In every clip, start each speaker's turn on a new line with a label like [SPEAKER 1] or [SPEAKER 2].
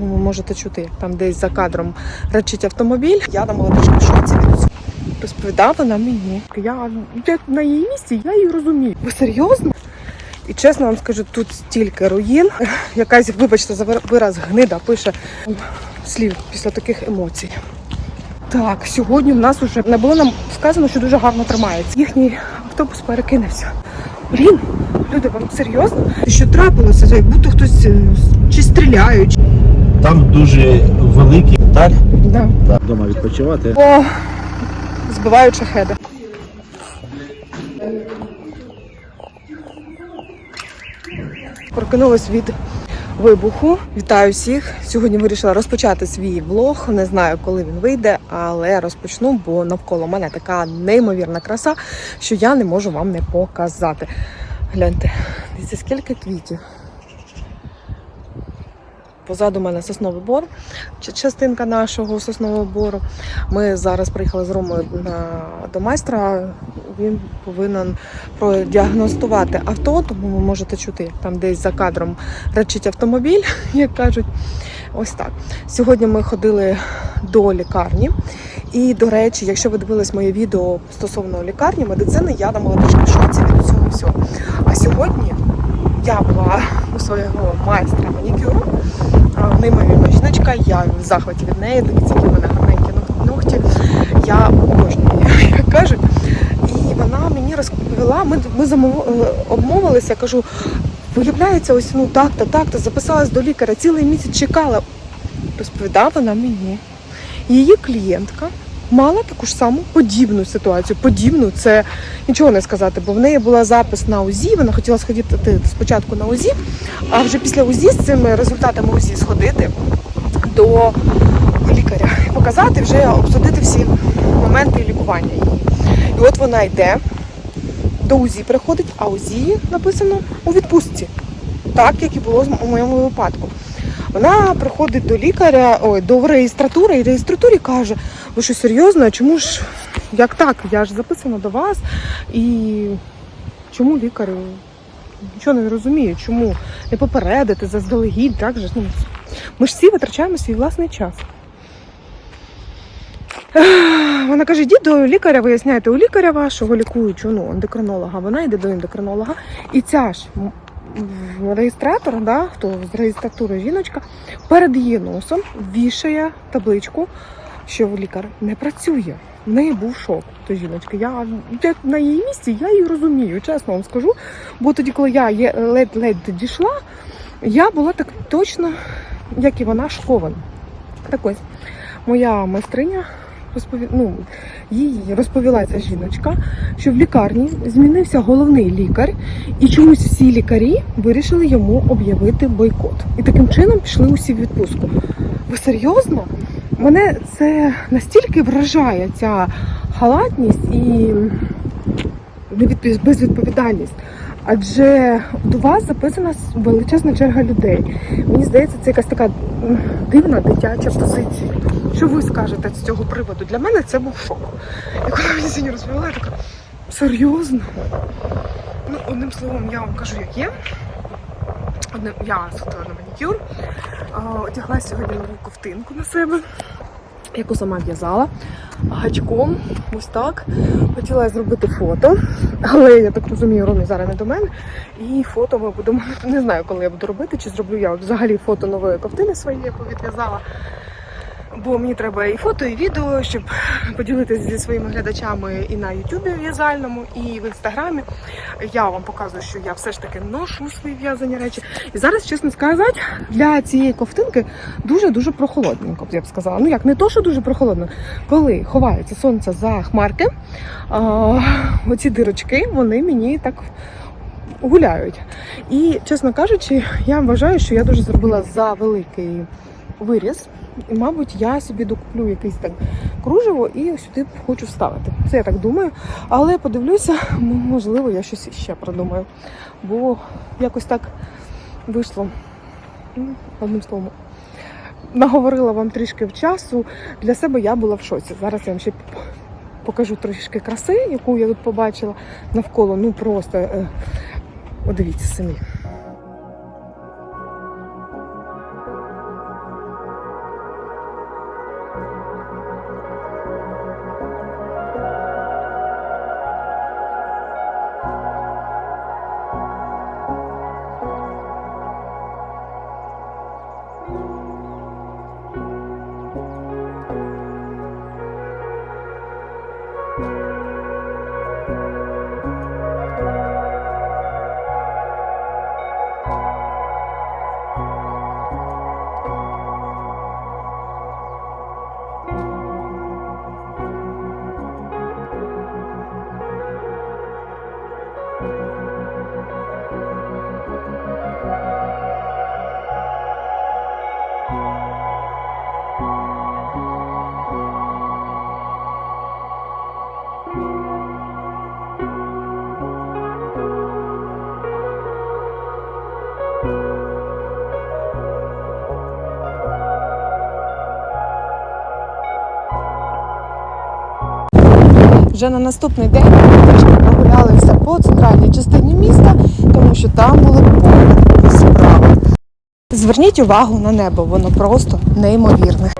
[SPEAKER 1] Ви можете чути, там десь за кадром речить автомобіль. Я на молодежній шоці від цього. Розповідала вона мені. Я, я на її місці, я її розумію. Ви серйозно? І чесно вам скажу, тут стільки руїн. Якась, вибачте, за вираз гнида пише слів після таких емоцій. Так, сьогодні в нас вже не було нам сказано, що дуже гарно тримається. Їхній автобус перекинувся. Блін, люди, вам серйозно? Що трапилося? Як будто хтось е, чи стріляють.
[SPEAKER 2] Там дуже великий даль.
[SPEAKER 1] Да.
[SPEAKER 2] Вдома відпочивати.
[SPEAKER 1] О, збивають шахеди. Прокинулась від вибуху. Вітаю всіх. Сьогодні вирішила розпочати свій влог. Не знаю, коли він вийде, але розпочну, бо навколо мене така неймовірна краса, що я не можу вам не показати. Гляньте, дивіться, скільки квітів. Позаду мене сосновий бор, частинка нашого соснового бору. Ми зараз приїхали з Ромою на, до майстра. Він повинен продіагностувати авто, тому ви можете чути, там десь за кадром речить автомобіль, як кажуть. Ось так. Сьогодні ми ходили до лікарні. І, до речі, якщо ви дивились моє відео стосовно лікарні, медицини, я на молодежній шоці від цього всього. А сьогодні я була у свого майстра манікюру. Неймовірна жіночка, я в захваті від неї, дивіться, які в мене гарненькі ногті. Я обожнюю, як кажуть. І вона мені розповіла, ми, ми замов- е, обмовилися, я кажу, виявляється, ось ну так-то, так-то, записалась до лікаря, цілий місяць чекала. Розповідала вона мені. Її клієнтка мала таку ж саму подібну ситуацію. Подібну, це нічого не сказати, бо в неї була запис на УЗІ, вона хотіла сходити спочатку на УЗІ, а вже після УЗІ з цими результатами УЗІ сходити до лікаря і показати, вже обсудити всі моменти лікування її. І от вона йде, до УЗІ приходить, а УЗІ написано у відпустці, так як і було у моєму випадку. Вона приходить до лікаря, ой, до реєстратури, і реєстратурі каже: ви що серйозно? Чому ж як так? Я ж записана до вас. І чому лікар нічого не розуміє, чому не попередити заздалегідь, так же ну, ми ж всі витрачаємо свій власний час. Вона каже, йдіть до лікаря, виясняйте у лікаря вашого лікуючого, ну, ендокринолога. Вона йде до ендокринолога. І ця ж реєстратор, да, хто з реєстратури жіночка, перед її носом вішає табличку, що лікар не працює. В неї був шок. То жіночка. Я, на її місці, я її розумію, чесно вам скажу. Бо тоді, коли я ледь-ледь дійшла, я була так точно, як і вона, шокована. Так ось, моя майстриня розпові... ну, їй розповіла ця жіночка, що в лікарні змінився головний лікар, і чомусь всі лікарі вирішили йому об'явити бойкот. І таким чином пішли усі в відпустку. Ви серйозно? Мене це настільки вражає ця халатність і безвідповідальність. Адже до вас записана величезна черга людей. Мені здається, це якась така дивна дитяча позиція. Що ви скажете з цього приводу? Для мене це був шок. І коли мені сьогодні розповіла, я така серйозно. Ну, одним словом, я вам кажу, як є. Одним, я сходила на манікюр, одягла сьогодні нову ковтинку на себе, яку сама в'язала гачком. Ось так. Хотіла зробити фото, але я так розумію, Ромі зараз не до мене. І фото ми будемо не знаю, коли я буду робити, чи зроблю я взагалі фото нової ковтини своєї, яку відв'язала. Бо мені треба і фото, і відео, щоб поділитися зі своїми глядачами і на Ютубі в'язальному, і в інстаграмі. Я вам показую, що я все ж таки ношу свої в'язані речі. І зараз, чесно сказати, для цієї ковтинки дуже-дуже прохолодненько, я б сказала. Ну як не то, що дуже прохолодно, коли ховається сонце за хмарки, а, оці дирочки, вони мені так гуляють. І, чесно кажучи, я вважаю, що я дуже зробила за великий виріз. І, мабуть, я собі докуплю якийсь так кружево і сюди хочу вставити. Це я так думаю. Але подивлюся, можливо, я щось ще продумаю. Бо якось так вийшло. Ну, Одним словом, наговорила вам трішки в часу. Для себе я була в шоці. Зараз я вам ще покажу трішки краси, яку я тут побачила навколо. Ну просто е, о, дивіться самі. Вже на наступний день ми трішки прогулялися по центральній частині міста, тому що там були повні справи. Зверніть увагу на небо, воно просто неймовірне.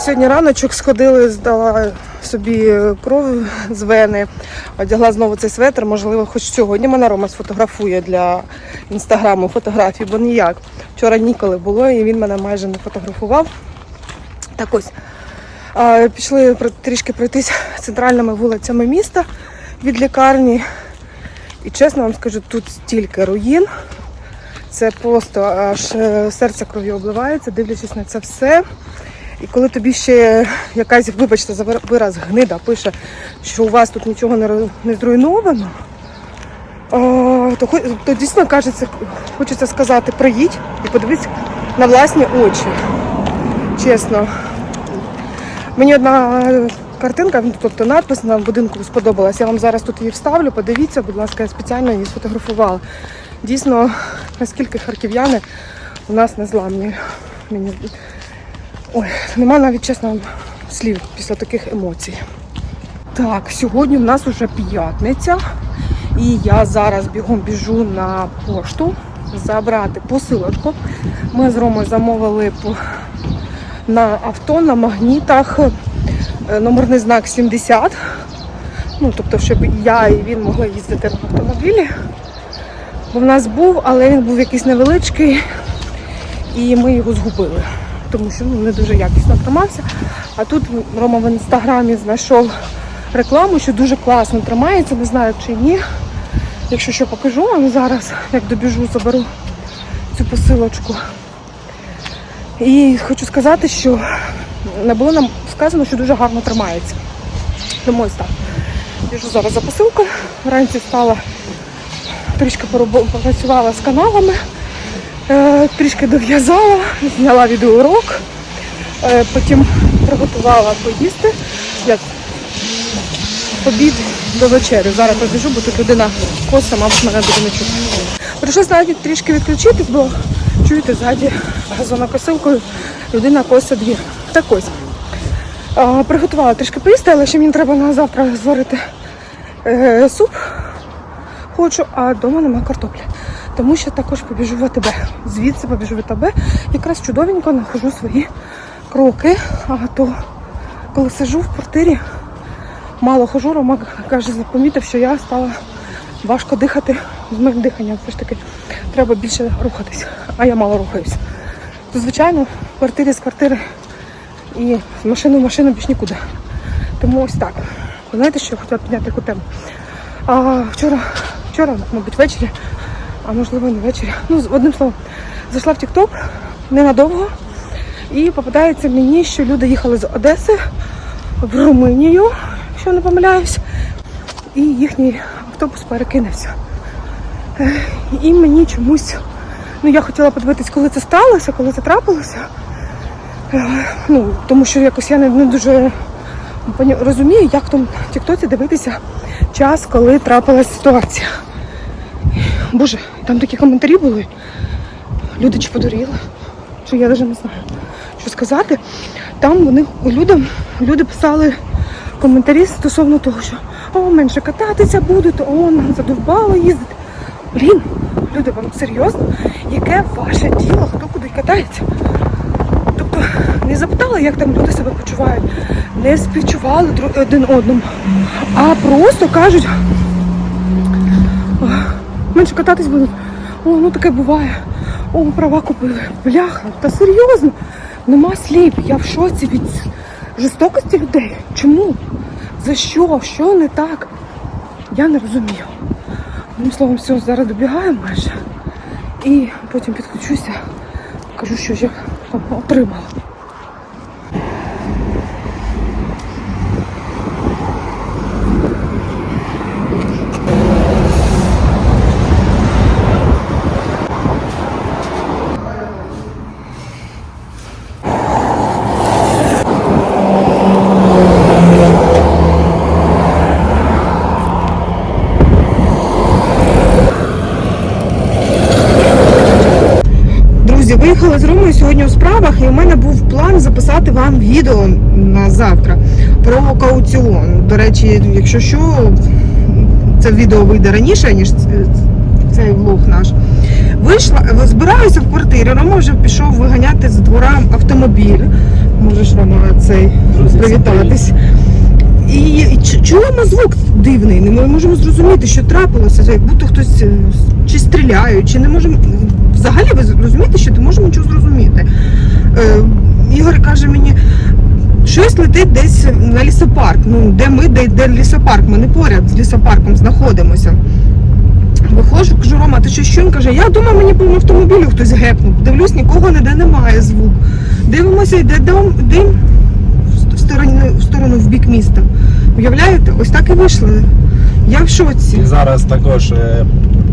[SPEAKER 1] Сьогодні раночок сходили, здала собі кров з вени, одягла знову цей светр. Можливо, хоч сьогодні мене Рома сфотографує для інстаграму фотографій, бо ніяк. Вчора ніколи було, і він мене майже не фотографував. Так ось. Пішли трішки пройтись центральними вулицями міста від лікарні. І чесно вам скажу, тут стільки руїн. Це просто аж е, серце кров'ю обливається, дивлячись на це все. І коли тобі ще якась, вибачте, за вираз гнида пише, що у вас тут нічого не, не зруйновано, то, то дійсно кажеться, хочеться сказати, приїдь і подивись на власні очі. Чесно. Мені одна картинка, ну, тобто надпис на будинку сподобалась. Я вам зараз тут її вставлю. Подивіться, будь ласка, я спеціально її сфотографувала. Дійсно, наскільки харків'яни у нас незламні. Мені Ой, нема навіть чесно слів після таких емоцій. Так, сьогодні в нас уже п'ятниця, і я зараз бігом біжу на пошту забрати посилочку. Ми з Ромою замовили на авто на магнітах е, номерний знак 70. Ну, тобто, щоб я і він могли їздити на автомобілі. Бо в нас був, але він був якийсь невеличкий, і ми його згубили тому що ну, не дуже якісно тримався. А тут Рома в інстаграмі знайшов рекламу, що дуже класно тримається, не знаю чи ні. Якщо що покажу вам зараз, як добіжу, заберу цю посилочку. І хочу сказати, що не було нам сказано, що дуже гарно тримається. Тому ось так. Біжу зараз за посилкою. Вранці встала, трішки попрацювала з каналами. Е, трішки дов'язала, зняла відеоурок, е, потім приготувала поїсти, як обід до вечері. Зараз побіжу, бо тут людина коса, мабуть, мене буде не чути. Прийшлось навіть трішки відключитись, бо чуєте, ззаді газонокосилкою людина коса двір. Так ось. Приготувала трішки поїсти, але ще мені треба на завтра зварити е, суп. Хочу, а вдома немає картоплі. Тому що також побіжу в АТБ. Звідси побіжу в АТБ. Якраз чудовенько нахожу свої кроки. А то коли сижу в квартирі, мало хожу, Рома каже, запомітив, що я стала важко дихати з моїм диханням. Все ж таки треба більше рухатись, а я мало рухаюсь. Звичайно, в квартирі з квартири і з машини в машину більш нікуди. Тому ось так. Ви знаєте, що я хотіла підняти таку тему? А, вчора, вчора, мабуть, ввечері, а можливо не ввечері. Ну, одним словом, зайшла в TikTok ненадовго і попадається мені, що люди їхали з Одеси в Румунію, якщо не помиляюсь, і їхній автобус перекинувся. Е, І мені чомусь, ну я хотіла подивитись, коли це сталося, коли це трапилося. Е, Ну, тому що якось я не, не дуже розумію, як в Тіктоці дивитися час, коли трапилась ситуація. Боже, там такі коментарі були. Люди чи подуріли, чи я навіть не знаю, що сказати. Там вони люди, люди писали коментарі стосовно того, що о, менше кататися будуть, о, нам задовбало їздити. Блін, люди, вам серйозно, яке ваше діло, хто куди катається? Тобто не запитали, як там люди себе почувають, не співчували один одному, а просто кажуть, «О, менше кататись будуть. О, ну таке буває. О, права купили. Бляха, та серйозно. Нема слів. Я в шоці від жорстокості людей. Чому? За що? Що не так? Я не розумію. Одним словом, все, зараз добігаю майже. І потім підключуся, кажу, що я отримала. приїхала з Ромою сьогодні у справах, і у мене був план записати вам відео на завтра про кауціон. До речі, якщо що, це відео вийде раніше, ніж цей влог наш. Вийшла, збираюся в квартирі. Рома вже пішов виганяти з двора автомобіль. Можеш Рома цей
[SPEAKER 2] Друзі,
[SPEAKER 1] привітатись. І, і чуємо звук дивний. Не можемо зрозуміти, що трапилося, як будто хтось е, чи стріляють, чи не можемо. Взагалі ви розумієте, що не можемо нічого зрозуміти. Ігор каже мені, щось летить десь на лісопарк. Ну, де ми, де, де лісопарк? Ми не поряд з лісопарком знаходимося. Виходжу, кажу, Рома, ти що що? Каже, я думаю, мені по автомобілю хтось гепнув. Дивлюсь, нікого ніде немає звук. Дивимося, йде дим, дим в сторону, в сторону в бік міста. Уявляєте, ось так і вийшли. Я в шоці.
[SPEAKER 2] І зараз також е,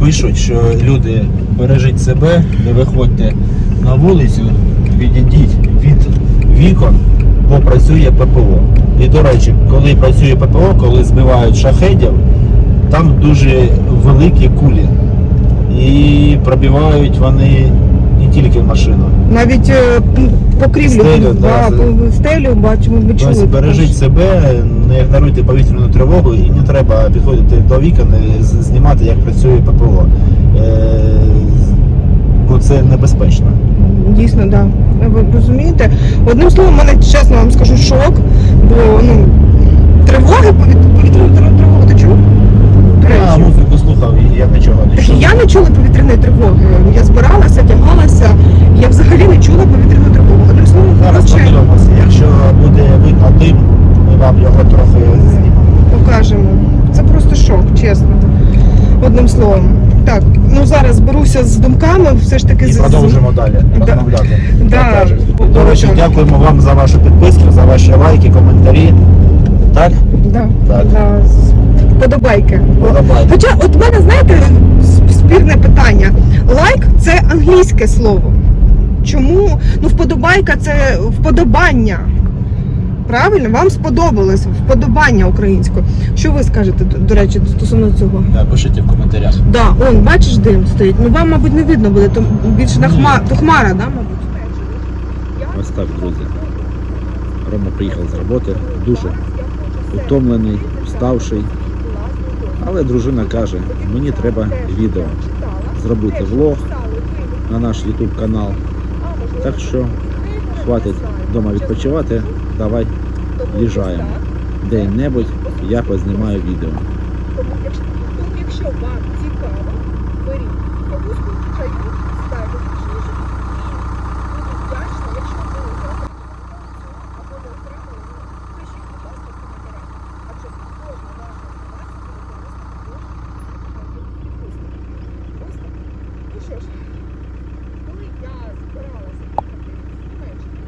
[SPEAKER 2] пишуть, що люди бережіть себе, не виходьте на вулицю, відійдіть від вікон, бо працює ППО. І до речі, коли працює ППО, коли збивають шахедів, там дуже великі кулі. І пробивають вони не тільки машину.
[SPEAKER 1] Навіть е, покрівлю
[SPEAKER 2] Стелю,
[SPEAKER 1] да,
[SPEAKER 2] да,
[SPEAKER 1] стелю бачимо, ви чули.
[SPEAKER 2] Тобто бережіть себе, не ігноруйте повітряну тривогу і не треба підходити до вікон і знімати, як працює ППО. Це небезпечно.
[SPEAKER 1] Дійсно, так. Да. Ви розумієте? Одним словом, мене чесно вам скажу шок, бо ну, тривоги, повіт- повітряну тр- тривогу ти чув?
[SPEAKER 2] Я музику слухав і я нічого не чув.
[SPEAKER 1] я не чула повітряної тривоги. Я збиралася, тягалася, я взагалі не чула повітряну тривогу. Одним словом,
[SPEAKER 2] Зараз
[SPEAKER 1] коротше,
[SPEAKER 2] подивимося. Якщо буде видно дим, ми вам його трохи знімемо.
[SPEAKER 1] покажемо. Це просто шок, чесно. Одним словом. Так, ну зараз зберуся з думками, все ж таки
[SPEAKER 2] І
[SPEAKER 1] з-
[SPEAKER 2] продовжимо далі
[SPEAKER 1] Да.
[SPEAKER 2] розмовляти.
[SPEAKER 1] Да.
[SPEAKER 2] як. До речі, дякуємо вам за вашу підписку, за ваші лайки, коментарі. Так?
[SPEAKER 1] Да,
[SPEAKER 2] Так.
[SPEAKER 1] да, з- Подобайки.
[SPEAKER 2] Подобайки.
[SPEAKER 1] Хоча, от в мене, знаєте, спірне питання. Лайк це англійське слово. Чому? Ну, вподобайка це вподобання. Правильно? Вам сподобалось вподобання українською. Що ви скажете, до, речі, стосовно цього?
[SPEAKER 2] Да, пишіть в коментарях.
[SPEAKER 1] Да, он, бачиш, дим стоїть. Ну вам, мабуть, не видно буде, то більше на
[SPEAKER 2] Ні.
[SPEAKER 1] хма... то хмара, да, мабуть?
[SPEAKER 2] Ось так, друзі. Рома приїхав з роботи, дуже утомлений, вставший. Але дружина каже, мені треба відео зробити влог на наш YouTube канал. Так що хватить вдома відпочивати, давай їжджаємо. Де-небудь я познімаю відео.
[SPEAKER 1] Тому якщо, тому якщо вам цікаво, беріть кавузку, чайку, сідайте зручніше і буду вдячна, якщо ви зробите або не отримали, ну, пишіть, будь ласка, в коментарях. Адже кожна ваша інформація буде корисною для підписників. Ось так. Ну що ж, коли я збиралася їхати з Німеччини,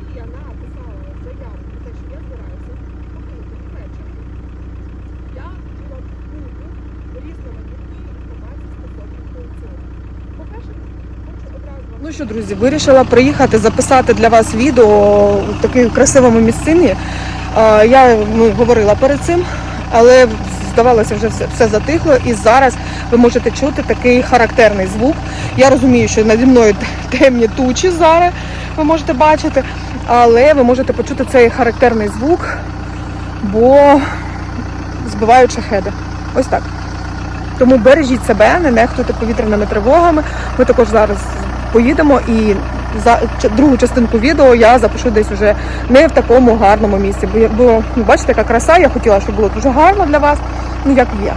[SPEAKER 1] і я написала заяву про те, що я збираюся покинути Німеччину, я хотіла бути різноманітної інформації стосовно аукціону. По-перше, хочу одразу вам... Ну що, друзі, вирішила приїхати записати для вас відео в такій красивому місцині. Я ну, говорила перед цим, але здавалося, вже все, все затихло, і зараз ви можете чути такий характерний звук. Я розумію, що наді мною темні тучі зараз ви можете бачити, але ви можете почути цей характерний звук, бо збивають шахеди. Ось так. Тому бережіть себе, не нехтуйте повітряними тривогами. Ми також зараз поїдемо і за другу частинку відео я запишу десь уже не в такому гарному місці. Бо, ну, бачите, яка краса, я хотіла, щоб було дуже гарно для вас, ну як є.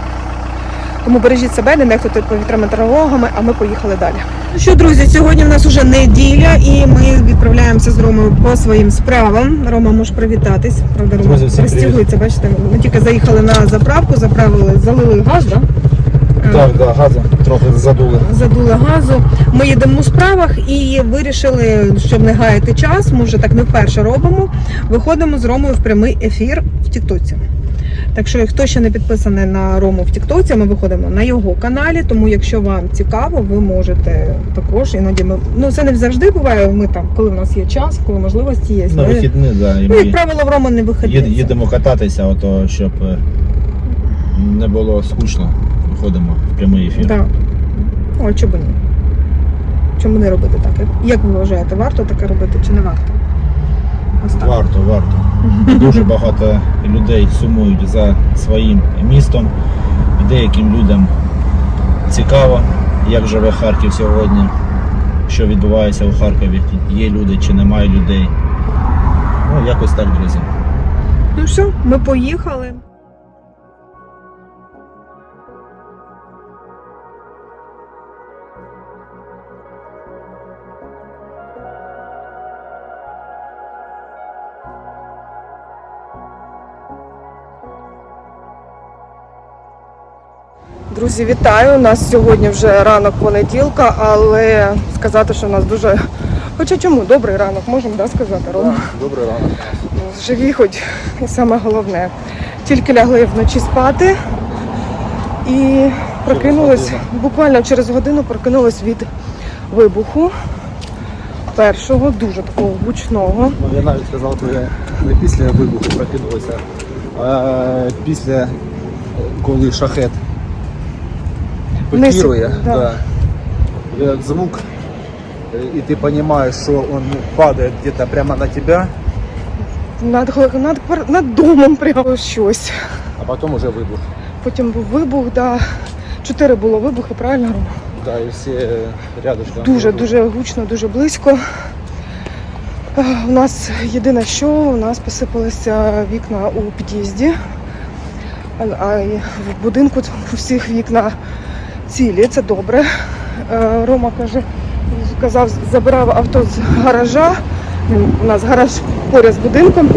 [SPEAKER 1] Тому бережіть себе, не нехтуйте повітряними тривогами, а ми поїхали далі. Ну що, друзі, сьогодні в нас вже неділя, і ми відправляємося з Ромою по своїм справам. Рома, можеш привітатись. Правда, Рома розтягується, бачите, ми тільки заїхали на заправку, заправили, залили газ, да? Е,
[SPEAKER 2] Так, да, газом трохи задули.
[SPEAKER 1] задули газу. Ми їдемо у справах і вирішили, щоб не гаяти час, ми вже так не вперше робимо. Виходимо з Ромою в прямий ефір в Тіктоці. Так що, хто ще не підписаний на Рому в Тіктоці, ми виходимо на його каналі. Тому, якщо вам цікаво, ви можете також іноді ми ну це не завжди буває. Ми там, коли в нас є час, коли можливості є.
[SPEAKER 2] На
[SPEAKER 1] Ми-
[SPEAKER 2] вихідні, да, і
[SPEAKER 1] ну, як правило, в Рома не виходить.
[SPEAKER 2] їдемо кататися, ото, щоб е, не було скучно. Виходимо в прямий ефір.
[SPEAKER 1] Да. О, б ні. Чому не робити так? Як- Як ви вважаєте, варто таке робити чи не варто? Ось так.
[SPEAKER 2] Варто, варто. Дуже багато людей сумують за своїм містом. Деяким людям цікаво, як живе Харків сьогодні, що відбувається у Харкові, є люди чи немає людей. Ну, якось так, друзі.
[SPEAKER 1] Ну все, ми поїхали. Друзі, вітаю! У нас сьогодні вже ранок понеділка, але сказати, що у нас дуже. Хоча чому добрий ранок, можемо да, сказати, Рома?
[SPEAKER 2] Добрий ранок.
[SPEAKER 1] Живі хоч і саме головне. Тільки лягли вночі спати і прокинулись буквально через годину прокинулись від вибуху. Першого, дуже такого гучного.
[SPEAKER 3] Ну, я навіть сказав, що не після вибуху прокинулася, а після коли шахет
[SPEAKER 1] Вниз,
[SPEAKER 3] пикирує,
[SPEAKER 1] да.
[SPEAKER 3] да. Этот звук, э, и ты понимаешь, что он падает где-то прямо на тебя,
[SPEAKER 1] Над, гла- над, квар- над домом прямо щось.
[SPEAKER 3] а потом уже выбух.
[SPEAKER 1] Потім був вибух, да. чотири було вибухи, правильно? Рома?
[SPEAKER 3] Да, и все рядышком.
[SPEAKER 1] Дуже дуже гучно, дуже близько. Е, У нас єдине, що у нас посипалися вікна у під'їзді, а а й в будинку у всіх вікна цілі, це добре. Е, Рома каже, казав, забирав авто з гаража. У нас гараж поряд з будинком,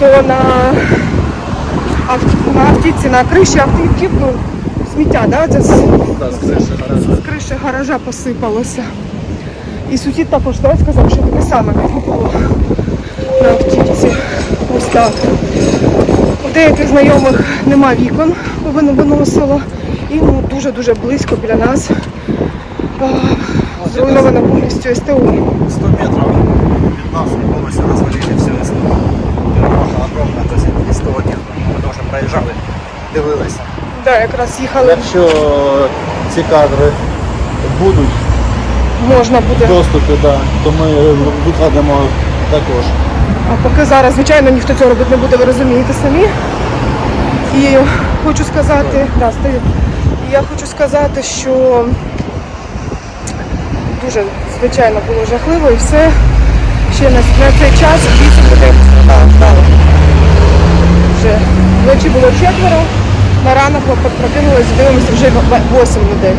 [SPEAKER 1] то на, ав- на автівці, на криші автівки ну, сміття, да? це з-
[SPEAKER 3] Да, с крыши гаража.
[SPEAKER 1] з криші гаража посипалося. І сусід також да, сказав, що таке саме було на автівці. Ось так. У деяких знайомих нема вікон, бо воно виносило. І ну, дуже-дуже близько біля нас а, зруйновано повністю СТО.
[SPEAKER 3] 100 метров від нас повністю розвалили все СТО. Дорога огромна, то есть не 100 метрів. Ми теж проїжджали, дивилися.
[SPEAKER 1] Да, якраз їхали,
[SPEAKER 3] Якщо ці кадри будуть
[SPEAKER 1] можна буде.
[SPEAKER 3] в доступі, да, то ми викладемо також.
[SPEAKER 1] А поки зараз, звичайно, ніхто цього робити не буде, ви розумієте самі. І хочу сказати, да, стою. Я хочу сказати, що дуже, звичайно, було жахливо і все. Ще на, на цей час 8 людей. Вже вночі було четверо, на ранок ми прокинулись, дивимося вже 8 людей.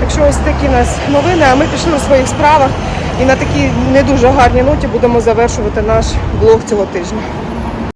[SPEAKER 1] Так що ось такі у нас новини, а ми пішли у своїх справах і на такій не дуже гарній ноті будемо завершувати наш блог цього тижня.